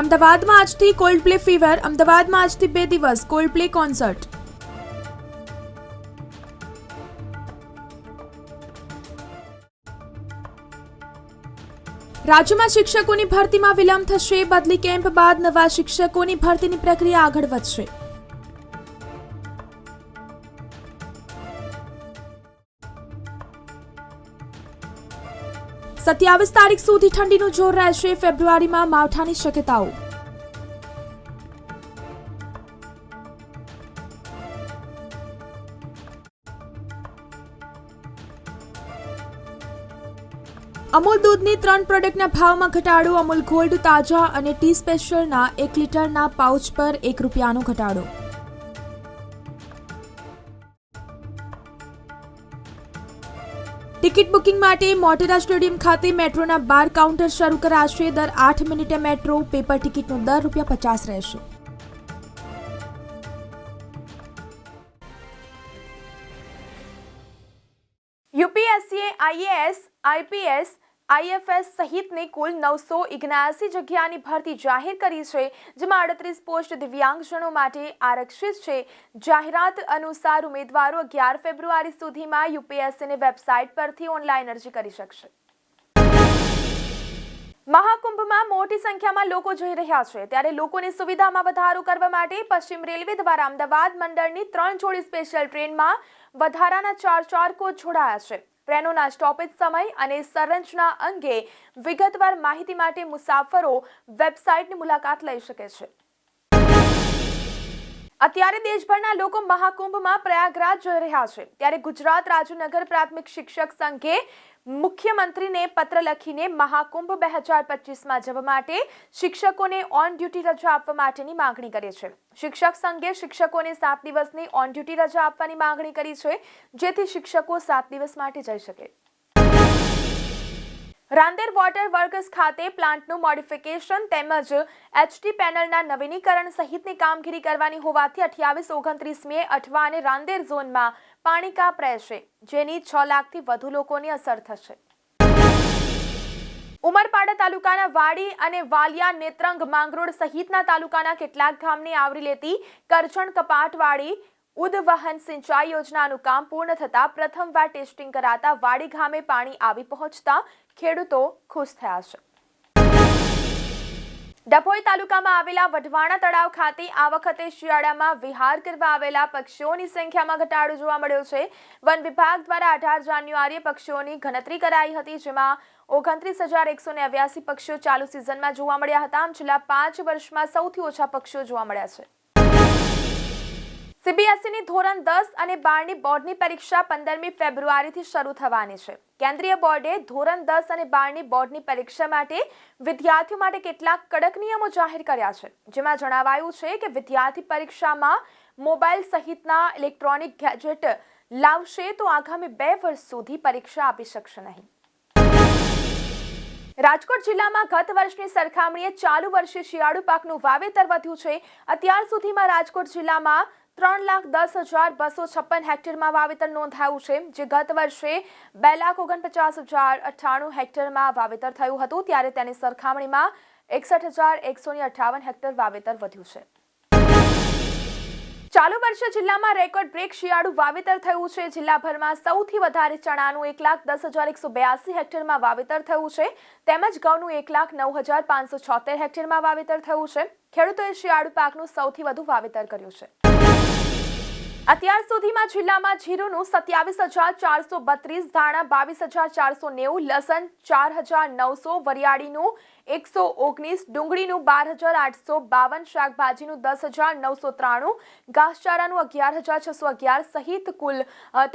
અમદાવાદમાં આજથી cold play fever અમદાવાદમાં આજથી બે દિવસ કોલ્ડ પ્લે કોન્સર્ટ રાજ્યમાં શિક્ષકોની ભરતીમાં વિલંબ થશે, બદલી કેમ્પ બાદ નવા શિક્ષકોની ભરતીની પ્રક્રિયા આગળ વધશે. સત્યાવીસ તારીખ સુધી ઠંડીનું જોર રહેશે. ફેબ્રુઆરીમાં માવઠાની શક્યતાઓ. અમૂલ દૂધની ત્રણ પ્રોડક્ટના ભાવમાં ઘટાડો. અમૂલ ગોલ્ડ તાજા અને ટી સ્પેશિયલના એક લીટરના પાઉચ પર એક રૂપિયાનો ઘટાડો. ટિકિટ બુકિંગ માટે મોટેરા સ્ટેડિયમ ખાતે મેટ્રોના બાર કાઉન્ટર શરૂ કરાશે. દર આઠ મિનિટે મેટ્રો પેપર ટિકિટનો દર રૂપિયા પચાસ રહેશે. યુપીએસસીએ, આઈએએસ, આઈપીએસ આઈએફએસ સહિતની કુલ નવસો ઇગ્યાસી જગ્યાની ભરતી જાહેર કરી છે, જેમાં અડત્રીસ પોસ્ટ દિવ્યાંગજનો માટે આરક્ષિત છે. જાહેરાત અનુસાર ઉમેદવારો અગિયાર ફેબ્રુઆરી સુધીમાં યુપીએસસીની વેબસાઇટ પરથી ઓનલાઈન અરજી કરી શકશે. મહાકુંભમાં મોટી સંખ્યામાં લોકો જઈ રહ્યા છે. ત્યારે લોકોની સુવિધામાં વધારો કરવા માટે પશ્ચિમ રેલવે દ્વારા અમદાવાદ મંડળની ત્રણ જોડી સ્પેશિયલ ટ્રેનમાં વધારાના ચાર ચાર કોચ જોડાયા છે. ટ્રેનોના સ્ટોપેજ સમય અને સંરચના અંગે વિગતવાર માહિતી માટે મુસાફરો વેબસાઇટની મુલાકાત લઈ શકે છે. અત્યારે દેશભરના લોકો મહાકુંભમાં પ્રયાગરાજ જઈ રહ્યા છે. ત્યારે ગુજરાત રાજ્યનગર પ્રાથમિક શિક્ષક સંઘે મુખ્યમંત્રીને પત્ર લખીને મહાકુંભ બે હજાર પચીસમાં જવા માટે શિક્ષકોને ઓન ડ્યુટી રજા આપવા માટેની માંગણી કરી છે. શિક્ષક સંઘે શિક્ષકોને સાત દિવસની ઓન ડ્યુટી રજા આપવાની માંગણી કરી છે, જેથી શિક્ષકો સાત દિવસ માટે જઈ શકે. રાંદેર વોટર વર્કસ ખાતે પ્લાન્ટનું મોડિફિકેશન તેમજ એચટી પેનલના નવીનીકરણ સહિતની કામગીરી કરવાની હોવાથી અઠ્યાવીસ ઓગણત્રીસ મે અઠવા અને રાંદેર ઝોનમાં પાણી કાપ રહેશે જેની છ લાખથી વધુ લોકોને અસર થશે. ઉમરપાડા તાલુકાના વાડી અને વાલિયા નેત્રંગ માંગરોળ સહિતના તાલુકાના કેટલાક ગામને આવરી લેતી કરજણ કપાટવાડી ઉદવહન સિંચાઈ યોજનાનું કામ પૂર્ણ થતા પ્રથમવાર ટેસ્ટિંગ કરાતા વાડી ગામે પાણી આવી પહોંચતા ખેડૂતો ખુશ થયા છે. ડભોઈ તાલુકામાં આવેલા વઢવાણા તળાવ ખાતે આ વખતે શિયાળામાં વિહાર કરવા આવેલા પક્ષીઓની સંખ્યામાં ઘટાડો જોવા મળ્યો છે. વન વિભાગ દ્વારા અઢાર જાન્યુઆરીએ પક્ષીઓની ગણતરી કરાઈ હતી, જેમાં ઓગણત્રીસ હજાર એકસો પક્ષીઓ ચાલુ સિઝનમાં જોવા મળ્યા હતા. આમ છેલ્લા પાંચ વર્ષમાં સૌથી ઓછા પક્ષીઓ જોવા મળ્યા છે. સીબીએસઈની ધોરણ દસ અને બારની બોર્ડની પરીક્ષા પંદરમી ફેબ્રુઆરીથી શરૂ થવાની છે. કેન્દ્રીય બોર્ડે ધોરણ દસ અને બારની બોર્ડની પરીક્ષા માટે વિદ્યાર્થીઓ માટે કેટલાક કડક નિયમો જાહેર કર્યા છે. જેમાં જણાવાયું છે કે વિદ્યાર્થી પરીક્ષામાં મોબાઈલ સહિતના ઇલેક્ટ્રોનિક ગેજેટ લાવશે તો આગામી બે વર્ષ સુધી પરીક્ષા આપી શકશે નહીં. રાજકોટ જિલ્લામાં ગત વર્ષની સરખામણીએ ચાલુ વર્ષે શિયાળુ પાકનું વાવેતર વધ્યું છે. અત્યાર સુધીમાં રાજકોટ જિલ્લામાં ત્રણ લાખ દસ હજાર બસો છપ્પન હેક્ટરમાં વાવેતર નોંધાયું છે, જે ગત વર્ષે બે લાખ ઓગણપચાસ હજાર અઠ્ઠાણું હેક્ટરમાં વાવેતર થયું હતું, ત્યારે તેની સરખામણીમાં એકસઠ હજાર એકસો અઠ્ઠાવન હેક્ટર વાવેતર વધ્યું છે. ચાલુ વર્ષે જિલ્લામાં રેકોર્ડ બ્રેક શિયાળુ વાવેતર થયું છે, જિલ્લાભરમાં સૌથી વધારે ચણાનું એક લાખ દસ હજાર એકસો બ્યાસી હેક્ટરમાં વાવેતર થયું છે, તેમજ ઘઉંનું એક લાખ નવ હજાર પાંચસો છોતેર હેક્ટરમાં વાવેતર થયું છે. ખેડૂતોએ શિયાળુ પાકનું સૌથી વધુ વાવેતર કર્યું છે. અત્યાર સુધીમાં જિલ્લામાં જીરુનું સત્યાવીસ હજાર ચારસો બત્રીસ ધાણા, બાવીસ હજાર ચારસો નેવું લસણ, ચાર હજાર નવસો વરિયાળીનું, એકસો ઓગણીસ ડુંગળીનું, બાર હજાર આઠસો બાવન શાકભાજીનું, દસ હજાર નવસો ત્રાણું, ઘાસચારાનું અગિયાર હજાર છસો અગિયાર સહિત કુલ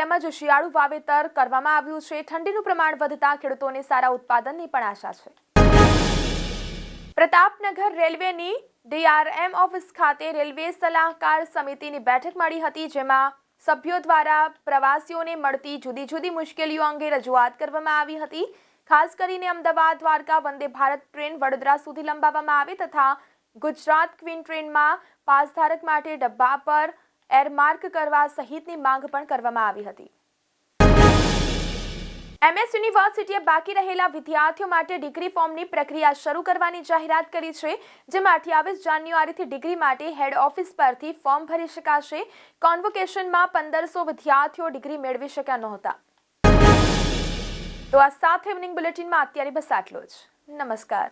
તેમજ શિયાળુ વાવેતર કરવામાં આવ્યું છે. ઠંડીનું પ્રમાણ વધતા ખેડૂતોને સારા ઉત્પાદનની પણ આશા છે. પ્રતાપનગર રેલવેની ડીઆરએમ ઓફિસ ખાતે રેલવે સલાહકાર સમિતિની બેઠક મળી હતી, જેમાં સભ્યો દ્વારા પ્રવાસીઓને મળતી જુદી જુદી મુશ્કેલીઓ અંગે રજૂઆત કરવામાં આવી હતી. ખાસ કરીને અમદાવાદ, દ્વારકા, વંદે ભારત ટ્રેન વડોદરા સુધી લંબાવવામાં આવે તથા ગુજરાત ક્વીન ટ્રેનમાં પાસધારક માટે ડબ્બા પર એરમાર્ક કરવા સહિતની માંગ પણ કરવામાં આવી હતી. એમએસ યુનિવર્સિટીએ બાકી રહેલા વિદ્યાર્થીઓ માટે ડિગ્રી ફોર્મની પ્રક્રિયા શરૂ કરવાની જાહેરાત કરી છે જેમાં અઠ્યાવીસ જાન્યુઆરીથી ડિગ્રી માટે હેડ ઓફિસ પરથી ફોર્મ ભરી શકાશે. કોન્વોકેશનમાં પંદરસો વિદ્યાર્થીઓ ડિગ્રી મેળવી શક્યા નહોતા. તો આ સાથે ઇવનિંગ બુલેટિનમાં અત્યારે બસ આટલો જ. નમસ્કાર.